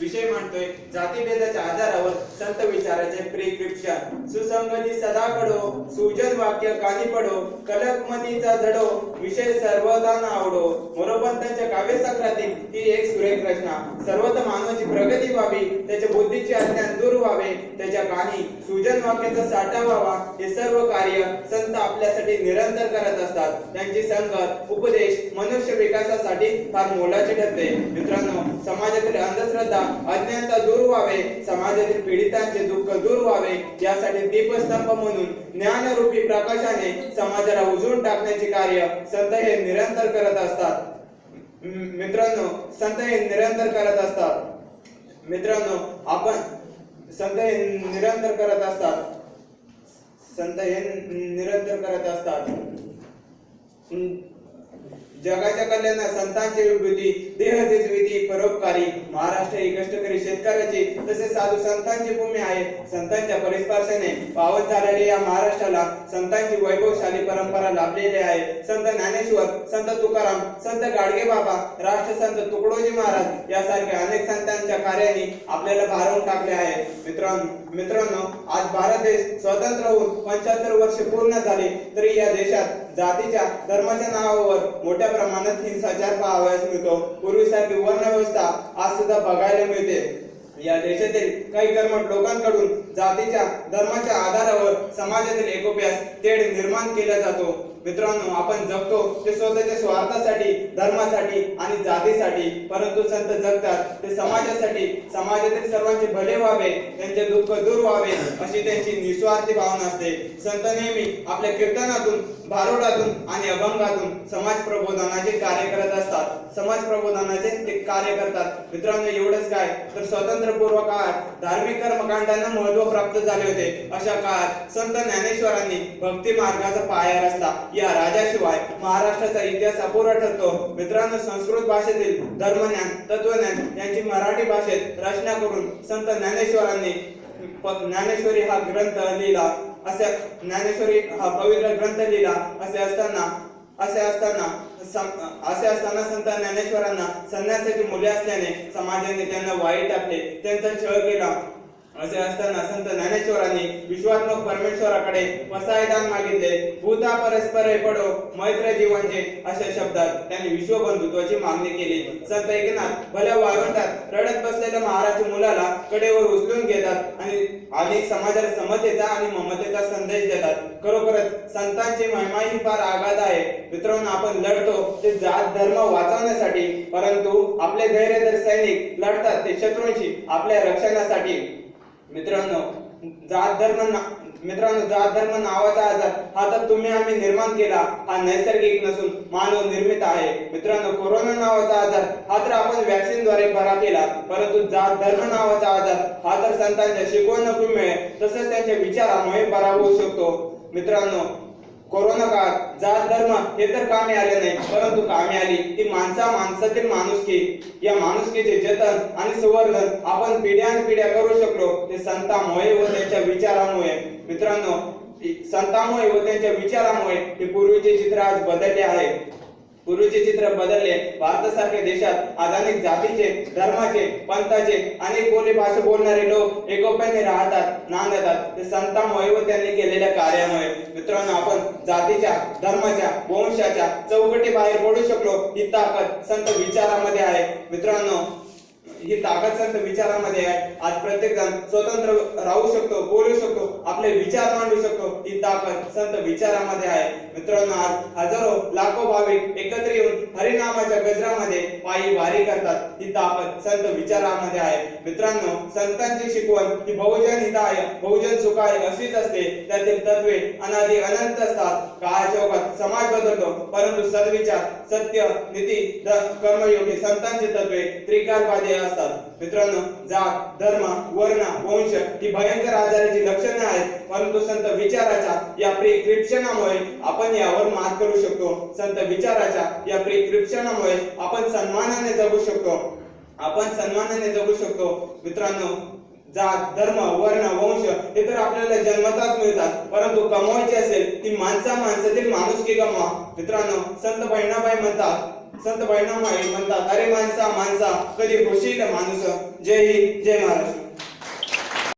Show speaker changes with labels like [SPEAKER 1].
[SPEAKER 1] विषय मांडतोय. जातीभेदाच्या आधारावर संत विचाराचे प्रिक्रिप्शन सुसंगती सदा कडो सुजन वाक्य कानी पडो कलकमतीचा जडो विषय सर्वदा आवडो मोरोपंतांच्या काव्यसंक्रांती ही एक सुरेख रचना सर्वत मानवाची प्रगती व्हावी त्याच्या बुद्धीचे अज्ञान दूर व्हावे त्याच्या कानी सुजन वाक्याचा साठा व्हावा हे सर्व कार्य संत आपल्यासाठी निरंतर करत असतात. त्यांची संगत उपदेश मनुष्य विकासासाठी फार मोलाचे ठरते. मित्रांनो समाजातील अंधश्रद्धा अज्ञानता दूर व्हावे. समाजातील पीडितांचे दुःख दूर व्हावे. यासाठी दीपस्तंभ म्हणून ज्ञानरूपी प्रकाशाने समाजाला उजळून टाकण्याचे कार्य संत हे निरंतर करत असतात. मित्रांनो संत हे निरंतर करत असतात. मित्रांनो आपण संत हे निरंतर करत असतात. संत हे निरंतर करत असतात. जगाच्या कल्याण संतांची विभूती देह विधी परोपकारी महाराष्ट्र ही कष्टकरी शेतकऱ्याची तसेच साधू संतांची भूमी आहे. संतांच्या परिस्पर्शाने पावत झालेल्या या महाराष्ट्राला संतांची वैभवशाली परंपरा लाभलेली आहे. संत ज्ञानेश्वर संत तुकाराम संत गाडगे बाबा राष्ट्रसंत तुकडोजी महाराज यासारख्या अनेक संतांच्या कार्याने आपल्याला भारावून टाकले आहे. मित्रांनो मित्रांनो आज भारत देश स्वतंत्र होऊन पंच्याहत्तर वर्ष पूर्ण झाले तरी या देशात जातीच्या धर्माच्या नावावर मोठ्या प्रमाणात हिंसाचार पाहावयास मिळतो. पूर्वीसारखी वर्णव्यवस्था आज सुद्धा बघायला मिळते. या देशातील काही कर्मठ लोकांकडून जातीच्या धर्माच्या आधारावर समाजातील एकोप्यास तेढ निर्माण केला जातो. मित्रांनो आपण जगतो ते स्वतःच्या स्वार्थासाठी धर्मासाठी आणि जातीसाठी. परंतु संत जगतात ते समाजासाठी. समाजातील सर्वांचे भले व्हावे त्यांचे दुःख दूर व्हावे अशी त्यांची निस्वार्थी भावना असते. संत नेहमी आपल्या कीर्तनातून भारुडातून आणि अभंगातून समाज प्रबोधनाचे कार्य करत असतात. समाज प्रबोधनाचे ते कार्य करतात. मित्रांनो एवढंच काय? तर स्वातंत्र्यपूर्व काळात धार्मिक कर्मकांडांना महत्त्व प्राप्त झाले होते. अशा काळात संत ज्ञानेश्वरांनी भक्ती मार्गाचा पाया रचला. या राजाशिवाय महाराष्ट्राचा इतिहास अपुरा ठरतो. मित्रांनो संस्कृत भाषेतील धर्मज्ञान तत्वज्ञान यांची मराठी भाषेत रचना करून संत ज्ञानेश्वरांनी ज्ञानेश्वरी हा ग्रंथ लिहिला. असे ज्ञानेश्वरी हा पवित्र ग्रंथ लिहिला. असे असताना असे असताना असे असताना संत ज्ञानेश्वरांना संन्यासाची मुले असल्याने समाजाने त्यांना वाईट टाकले. त्यांचा छळ केला. असे असताना संत ज्ञानेश्वरांनी विश्वात्मक परमेश्वराकडे वसायदान मागितले. भूता परस्पर पडो मैत्र जीवनचे अशा शब्दात त्यांनी विश्वबंधुत्वाची मागणी केली. संत एकनाथ भल्या वाळवंटात रडत बसलेल्या महाराज मुलाला कडेवर उचलून घेतात आणि आणि समाजाला समतेचा आणि ममतेचा संदेश देतात. खरोखरच संतांची महिमा ही फार आघात आहे. मित्रांनो आपण लढतो ते जात धर्म वाचवण्यासाठी परंतु आपले धैर्य सैनिक लढतात ते शत्रूंशी आपल्या रक्षणासाठी मित्रांनो जात धर्म ना- मित्रांनो जात धर्म नावाचा आजार हा तर तुम्ही आम्ही निर्माण केला हा नैसर्गिक नसून मानव निर्मित आहे. मित्रांनो कोरोना नावाचा आजार हा तर आपण वॅक्सिनद्वारे बरा केला परंतु जात धर्म नावाचा आजार हा तर संतांच्या शिकवणुकीमुळे तसेच त्यांच्या विचारामुळे बरा होऊ शकतो. मित्रांनो कोरोना काळात जात धर्म हे तर कामी आले नाही परंतु कामी आली ती माणसा माणसातील माणुसकी. या माणुसकीचे जतन आणि संवर्धन आपण पिढ्यान पिढ्या करू शकलो ते संतामुळे व त्यांच्या विचारामुळे. मित्रांनो संतामुळे व त्यांच्या विचारामुळे हे पूर्वीचे चित्र आज बदलले आहे. पूर्वीचे चित्र बदलले. भारतासारख्या देशात आज अनेक जातीचे धर्माचे पंथाचे अनेक बोली भाषा बोलणारे लोक एकोप्याने राहतात नांदतात. ते संता व त्यांनी केलेल्या कार्यामुळे. मित्रांनो आपण जातीच्या धर्माच्या वंशाच्या चौकटी बाहेर पडू शकलो ही ताकद संत विचारामध्ये आहे. मित्रांनो ही ताकद संत विचारामध्ये आहे. आज प्रत्येक जण स्वतंत्र राहू शकतो बोलू शकतो आपले विचार मांडू शकतो. ही ताकद संत विचारामध्ये आहे. मित्रांनो आज हजारो लाखो भाविक एकत्र येऊन हरिनामाच्या गजरामध्ये पायी वारी करतात. ही ताकद संत विचारामध्ये आहे. मित्रांनो संतांची शिकवण ही बहुजन हिताय बहुजन सुखाय अशीच असते. त्यातील तत्वे अनादी अनंत असतात. काळाच्या ओघात समाज बदलतो. परंतु सद्विचार सत्य नीती कर्मयोगी संतांची तत्वे त्रिकालवादी असतात. मित्रांनो जात धर्म वर्ण वंश ही भयंकर आजाराची लक्षणे आहेत. परंतु संत विचाराच्या या प्रिक्रिप्शनामुळे आपण यावर मात करू शकतो. संत विचाराच्या या प्रिक्रिप्शनामुळे आपण सन्मानाने जगू शकतो. आपण सन्मानाने जगू शकतो. मित्रांनो जात धर्म वर्ण वंश हे तर आपल्याला जन्मताच मिळतात. परंतु कमवायची असेल ती माणसा माणसातील माणूस की कमवा मित्रांनो संत बहिणाबाई म्हणतात संत बहिणाबाई म्हणतात अरे माणसा माणसा कधी होशील माणूस? जय हिंद जय महाराष्ट्र.